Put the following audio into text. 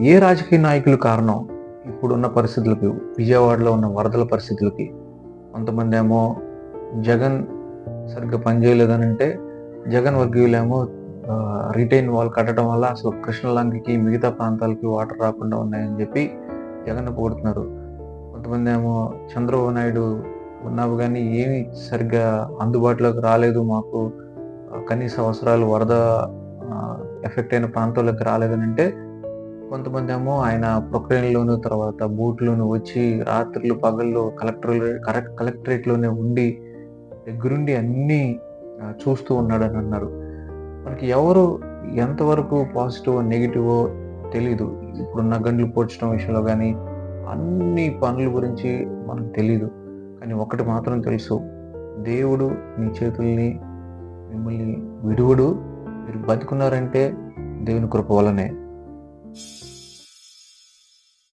ఏ రాజకీయ నాయకులు కారణం? ఇప్పుడున్న పరిస్థితులకి విజయవాడలో ఉన్న వరదల పరిస్థితులకి. కొంతమంది ఏమో జగన్ సరిగ్గా పనిచేయలేదని అంటే జగన్ వర్గీయులేమో రిటైన్ వాల్ కట్టడం వల్ల అసలు కృష్ణలంకకి మిగతా ప్రాంతాలకి వాటర్ రాకుండా ఉన్నాయని చెప్పి జగన్ పొగుడుతున్నారు. కొంతమంది ఏమో చంద్రబాబు నాయుడు ఉన్నావు కానీ ఏమి సరిగ్గా అందుబాటులోకి రాలేదు మాకు. కనీస అవసరాలు వరద ఎఫెక్ట్ అయిన ప్రాంతాలకు రాలేదని అంటే కొంతమంది ఏమో ఆయన ప్రొక్లైన్లోను తర్వాత బూట్లోను వచ్చి రాత్రులు పగళ్ళు కలెక్టర్ కరెక్ట్ కలెక్టరేట్లోనే ఉండి దగ్గరుండి అన్నీ చూస్తూ ఉన్నాడని అన్నారు. మనకి ఎవరు ఎంతవరకు పాజిటివ్ నెగిటివో తెలీదు. ఇప్పుడున్న గండ్లు పోడ్చడం విషయంలో కానీ అన్ని పనుల గురించి మనకు తెలీదు. కానీ ఒకటి మాత్రం తెలుసు. దేవుడు మీ చేతుల్ని మిమ్మల్ని విడువడు. మీరు బతుకున్నారంటే దేవుని కృప వల్లనే